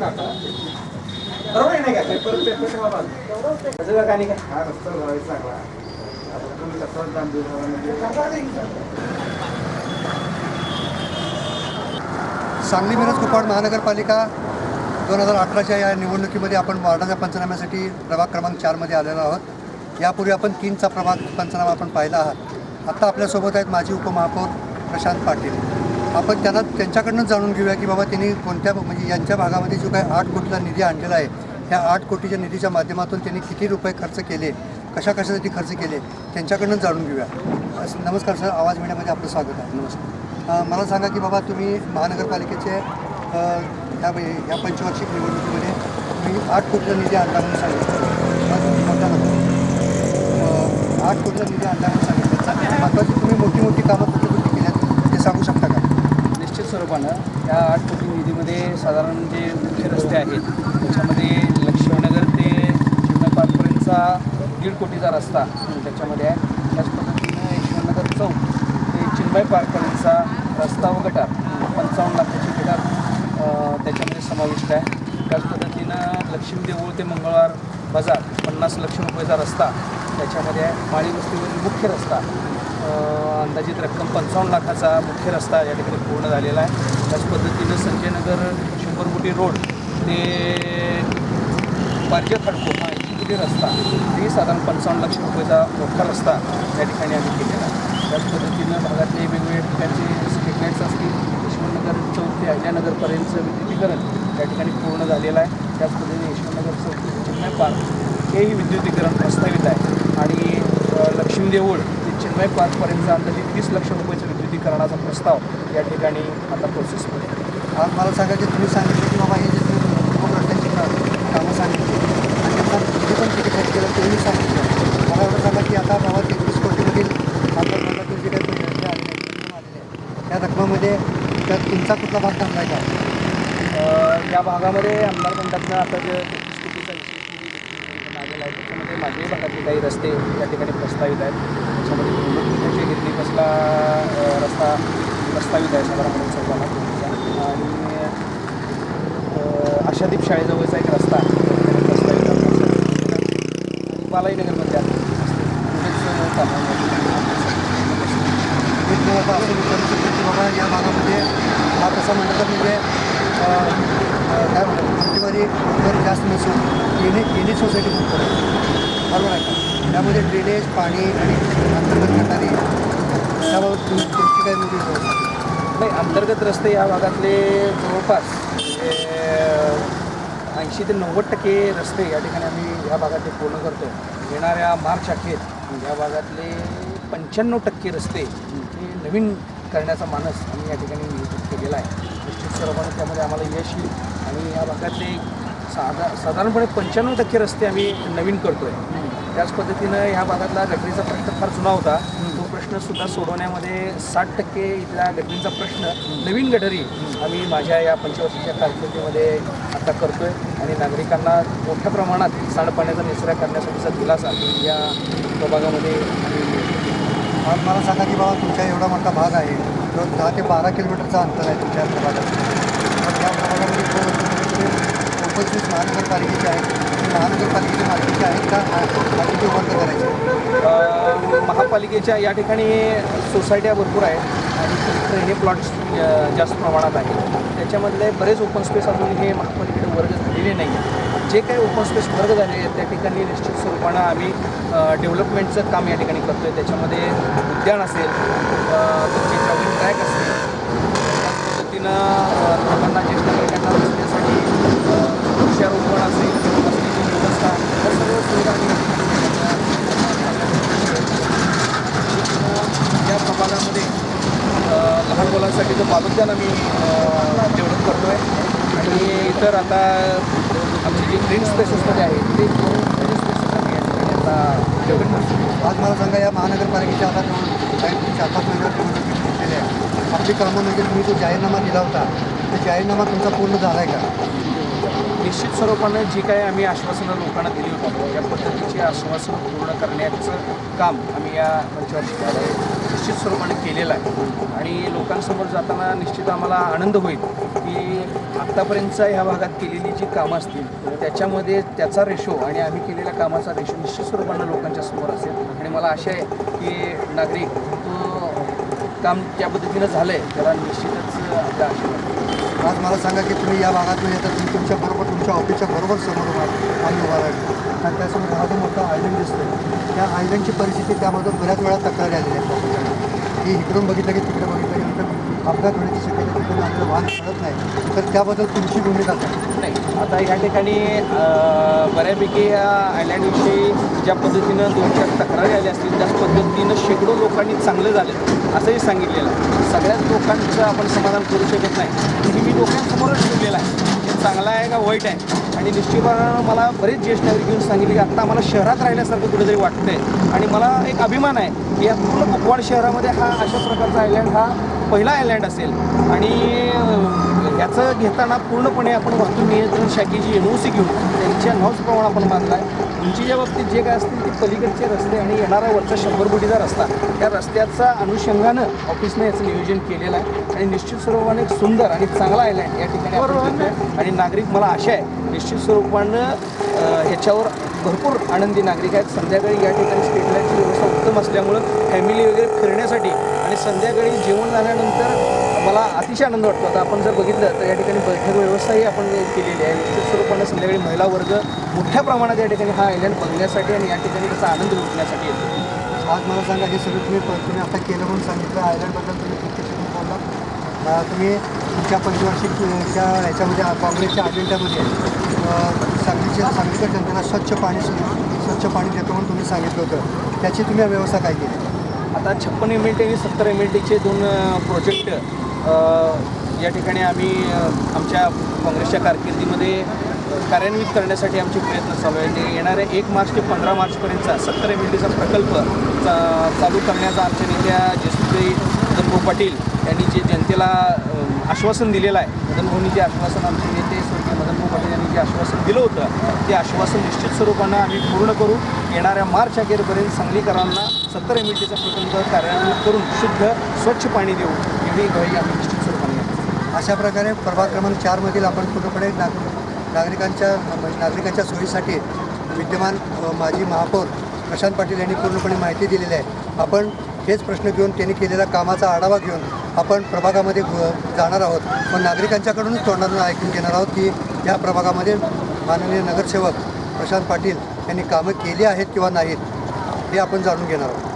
बरोबर आहे नाही का पेपर पेपर ठेवा बाजूला. त्याचं हा रस्ता चांगला आता तुम्ही देऊ म्हणजे? सांगली मिरज कुपवाड महानगरपालिका दोन हजार अठराच्या या निवडणुकीमध्ये आपण वार्डाच्या पंचनाम्यासाठी प्रभाग क्रमांक चारमध्ये आलेलो आहोत. यापूर्वी आपण तीनचा प्रभाग पंचनामा आपण पाहिला आहात. आत्ता आपल्यासोबत आहेत माजी उपमहापौर प्रशांत पाटील. आपण त्यांना त्यांच्याकडनं जाणून घेऊया की बाबा त्यांनी कोणत्या म्हणजे यांच्या भागामध्ये जो काही आठ कोटीचा निधी आणलेला आहे त्या आठ कोटीच्या निधीच्या माध्यमातून त्यांनी किती रुपये खर्च केले कशा कशासाठी खर्च केले त्यांच्याकडनं जाणून घेऊया. अस- नमस्कार सर आवाज मीडियामध्ये आपलं स्वागत आहे. नमस्कार. मला सांगा की बाबा तुम्ही महानगरपालिकेचे ह्या ह्या पंचवार्षिक निवडणुकीमध्ये तुम्ही आठ कोटीचा निधी आणला म्हणून सांगितलं. आठ कोटीचा निधी आणला म्हणून सांगितलं. महत्त्वाची तुम्ही मोठी मोठी कामं कुठली कुठली केल्यात ते सांगू शकता का? स्वरूपानं या आठ कोटी निधीमध्ये साधारण जे मुख्य रस्ते आहेत त्याच्यामध्ये लक्ष्मीनगर ते चिमणे दीड कोटीचा रस्ता त्याच्यामध्ये आहे. त्याच पद्धतीनं यशवनगर चौक ते चिन्मय पार्कपर्यंतचा रस्ता व गटार पंचावन्न लाखाची गटार त्याच्यामध्ये समाविष्ट आहे. त्याच पद्धतीनं लक्ष्मी देऊळ ते मंगळवार बाजार पन्नास लक्ष रुपयाचा रस्ता त्याच्यामध्ये आहे. माळी वस्तीवरील मुख्य रस्ता अंदाजित रक्कम पंचावन्न लाखाचा मुख्य रस्ता या ठिकाणी पूर्ण झालेला आहे. त्याच पद्धतीनं संजयनगर शंभर कोटी रोड ते पारजे खडको हा एकशे रस्ता ते साधारण पंचावन्न लक्ष रुपयाचा मोठा रस्ता या ठिकाणी आम्ही केलेला आहे. त्याच पद्धतीनं भागातले वेगवेगळ्या ठिकाणचे स्ट्रीट असतील यशवंतनगर चौक ते अहिल्यानगरपर्यंतचं विद्युतीकरण त्या ठिकाणी पूर्ण झालेलं आहे. त्याच पद्धतीने यशवंतनगर चौक ते पार्क हेही विद्युतीकरण प्रस्तावित आहे. आणि लक्ष्मीदेऊळ लक्ष्मी देऊळ चिन्मय पार्कपर्यंतचा अंदाजे वीस लक्ष रुपयाचं विद्युतीकरणाचा प्रस्ताव या ठिकाणी आता प्रोसेसमध्ये. आज मला सांगा की तुम्ही सांगितलं की बाबा हे जे तुम्ही कामं सांगितली. आणि त्यांचा निधी पण किती खर्च केला तेही सांगितलं. मला एवढं सांगा की आता बाबा तेहतीस कोटीमधील आमदार मंडळातून जे काही आलेले आहेत आलेली आहे त्या रकमेमध्ये त्या तुमचा कुठला भाग थांबला आहे का या भागामध्ये आमदार मंडळातनं आता जे तेहतीस कोटीचा विशेष निधी आलेला आहे त्याच्यामध्ये माझ्याही भागातले काही रस्ते या ठिकाणी प्रस्तावित आहेत. त्याच्यामध्ये गुंडुकीच्या घेतली बसला रस्ता प्रस्तावित आहे साधारणपणे चौकाला आणि आशादीप शाळेजवळचा एक रस्ता प्रस्तावित आहे. आणि बालाईनगरमध्ये आहे. म्हणजे, बाबा या भागामध्ये हा तसं म्हणलं तर म्हणजे काय म्हणतात जास्त नसून येणे येणे सोसायटी खूप पडते बरोबर आहे. का त्यामध्ये ड्रेनेज पाणी आणि अंतर्गत गटारी त्याबाबत तुम तुमची काय मोठी नाही अंतर्गत रस्ते या भागातले जवळपास म्हणजे, ऐंशी ते नव्वद टक्के रस्ते या ठिकाणी आम्ही या भागातले पूर्ण करतो येणाऱ्या मार्च अखेर या भागातले पंच्याण्णव टक्के रस्ते हे नवीन करण्याचा मानस आम्ही या ठिकाणी नियोजित केलेला आहे. निश्चित स्वरूपाने त्यामध्ये आम्हाला यश येईल आणि या भागातले साधा साधारणपणे पंच्याण्णव टक्के रस्ते आम्ही नवीन करतो आहे त्याच पद्धतीनं ह्या भागातला गटरीचा प्रश्न फार जुना होता तो प्रश्न सुद्धा सोडवण्यामध्ये साठ टक्के इथल्या गटरींचा प्रश्न नवीन गटरी आम्ही माझ्या या पंचवर्षीच्या कारकिर्दीमध्ये आता करतोय आणि नागरिकांना मोठ्या प्रमाणात सांडपाण्याचा निसरा करण्यासाठीचा दिलासा या प्रभागामध्ये मला सांगा की बाबा तुमच्या एवढा मोठा भाग आहे जो दहा ते बारा किलोमीटरचा अंतर आहे तुमच्या प्रभागात तर या प्रभागामध्ये ओपन स्पेस महानगरपालिकेचे आहेत ते मालकीचे आहेत महापालिकेच्या या ठिकाणी सोसायट्या भरपूर आहेत आणि हे प्लॉट्स जास्त प्रमाणात आहेत. त्याच्यामधले बरेच ओपन स्पेस अजून हे महापालिकेने वर्ग झालेले नाही आहेत. जे काही ओपन स्पेस वर्ग झाले आहेत त्या ठिकाणी निश्चित स्वरूपानं आम्ही डेव्हलपमेंटचं काम या ठिकाणी करतो आहे त्याच्यामध्ये उद्यान असेल तुमची ट्रॅव्हलिंग ट्रॅक असेल त्याच पद्धतीनं लोकांना ज्येष्ठ नागरिकांना बसण्यासाठी वृक्षारोपण असेल बसण्याची व्यवस्था या सर्व सुविधा आम्ही या ठिकाणी या प्रभागामध्ये अ, लहान बालोद्यान आम्ही डेव्हलप करतो आहे आणि इतर आता आमचे जे ग्रीन स्पेसेसमध्ये आहे ते ग्रीन स्पेसेस आम्ही या ठिकाणी आता डेव्हलप करतो आज मला सांगा या महानगरपालिकेच्या आता काही चार पाच महिन्यात निवडणुकी केल्या आहे आपली कामं म्हणजे तुम्ही जो जाहीरनामा दिला होता तो जाहीरनामा तुमचा पूर्ण झाला आहे का? निश्चित स्वरूपानं जी काही आम्ही आश्वासनं लोकांना दिली होती या पद्धतीची आश्वासनं पूर्ण करण्याचं काम आम्ही या पंचवार्षिकामध्ये निश्चित स्वरूपाने केलेला आहे. आणि लोकांसमोर जाताना निश्चित आम्हाला आनंद होईल की आत्तापर्यंतचा ह्या भागात केलेली जी कामं असतील त्याच्यामध्ये त्याचा रेशो आणि आम्ही केलेल्या कामाचा रेशो निश्चित स्वरूपानं लोकांच्या समोर असेल. आणि मला आशा आहे की नागरिक काम ज्या पद्धतीनं झालं आहे त्याला निश्चितच आपल्या आशीर्वाद आज मला सांगा की तुम्ही या भागातून येतात तुम्ही तुमच्या बरोबर तुमच्या ऑफिसच्या बरोबर समोर उभा आम्ही उभा राहिलो आणि त्यासमोर हा जो मोठा आयलंड दिसतोय. त्या आयलंडची परिस्थिती त्यामधून बऱ्याच वेळा तक्रारी आलेली आहे की इकडून बघितलं की तिकडे बघितलं अपघात होण्याची शक्यता तिकडून आपलं वाहन कळत नाही. तर त्याबद्दल तुमची भूमिका काय? नाही आता या ठिकाणी बऱ्यापैकी या आयलँडविषयी ज्या पद्धतीनं दोन चार तक्रारी आल्या असतील त्याच पद्धतीनं शेकडो लोकांनी चांगलं झालं असंही सांगितलेलं आहे. सगळ्याच लोकांचं आपण समाधान करू शकत नाही. हे मी लोकांसमोरच ठेवलेलं आहे. हे चांगलं आहे का वाईट आहे? आणि निश्चितपणानं मला बरेच ज्येष्ठ नागरिक येऊन सांगितले की आत्ता आम्हाला शहरात राहिल्यासारखं कुठेतरी वाटतंय. आणि मला एक अभिमान आहे की या पूर्ण कुपवाड शहरामध्ये हा अशा प्रकारचा आयलँड हा पहिला आयलँड असेल. आणि याचं घेताना पूर्णपणे आपण वाहतूक नियंत्रण शाखेची एन ओ सी घेऊन त्यांच्या नॉर्म्सप्रमाणे आपण बांधला आहे उंचीच्या बाबतीत जे काय असतील ते पलीकडचे रस्ते आणि येणारा वरचा शंभर कोटीचा रस्ता त्या रस्त्याचा अनुषंगानं ऑफिसनं याचं नियोजन केलेलं आहे. आणि निश्चित स्वरूपाने एक सुंदर आणि चांगला आयलँड या ठिकाणी. आणि नागरिक मला आशा आहे निश्चित स्वरूपानं याच्यावर भरपूर आनंदी नागरिक आहेत. संध्याकाळी या ठिकाणी स्ट्रीट लाईटची व्यवस्था उत्तम असल्यामुळं फॅमिली वगैरे फिरण्यासाठी आणि संध्याकाळी जेवण झाल्यानंतर मला अतिशय आनंद वाटतो. आता आपण जर बघितलं तर या ठिकाणी बैठक व्यवस्थाही आपण केलेली आहे. निश्चित स्वरूपानं संध्याकाळी महिला वर्ग मोठ्या प्रमाणात या ठिकाणी हा आयलंड बघण्यासाठी आणि या ठिकाणी त्याचा आनंद लुटण्यासाठी येतो. आज मला सांगा हे सगळं तुम्ही तुम्ही आता केलं म्हणून सांगितलं आयलंडबद्दल तुम्ही प्रत्यक्षातून बोलला तुम्ही तुमच्या पंचवार्षिकच्या ह्याच्यामध्ये काँग्रेसच्या अजेंड्यामध्ये अं, सांगलीच्या सांगलीच्या जनतेला स्वच्छ पाणी स्वच्छ पाणी देतो म्हणून तुम्ही सांगितलं होतं. त्याची तुम्ही व्यवस्था काय केली? आता छप्पन एम एल टी आणि सत्तर एम एल टीचे दोन प्रोजेक्ट या ठिकाणी आम्ही आमच्या काँग्रेसच्या कारकिर्दीमध्ये कार्यान्वित करण्यासाठी आमचे प्रयत्न चालू आहे. आणि येणाऱ्या एक मार्च ते पंधरा मार्चपर्यंतचा सत्तर एम एल टीचा प्रकल्प चा- चालू करण्याचा आमच्या नेत्या जसुभाई मदनभाऊ पाटील यांनी जे जनतेला आश्वासन दिलेलं आहे मदनभाऊनी जे आश्वासन आमचे नेते पाटील यांनी जे आश्वासन दिलं होतं ते आश्वासन निश्चित स्वरूपानं आम्ही पूर्ण करू येणाऱ्या मार्च अखेरपर्यंत सांगलीकरांना सत्तर एम एल टीचा प्रकल्प कार्यान्वित करून शुद्ध स्वच्छ पाणी देऊ एवढी ग्वाही आम्ही निश्चित स्वरूपाने घेतो. अशा प्रकारे प्रभाग क्रमांक चारमधील आपण पूर्णपणे नाग नागरिकांच्या म्हणजे नागरिकांच्या सोयीसाठी विद्यमान माजी महापौर प्रशांत पाटील यांनी पूर्णपणे माहिती दिलेली आहे आपण हेच प्रश्न घेऊन त्यांनी केलेल्या कामाचा आढावा घेऊन आपण प्रभागामध्ये जाणार आहोत. पण नागरिकांच्याकडूनच तोंडातून ऐकून घेणार आहोत की या प्रभागामध्ये माननीय नगरसेवक प्रशांत पाटील यांनी कामं केली आहेत किंवा नाहीत हे आपण जाणून घेणार आहोत.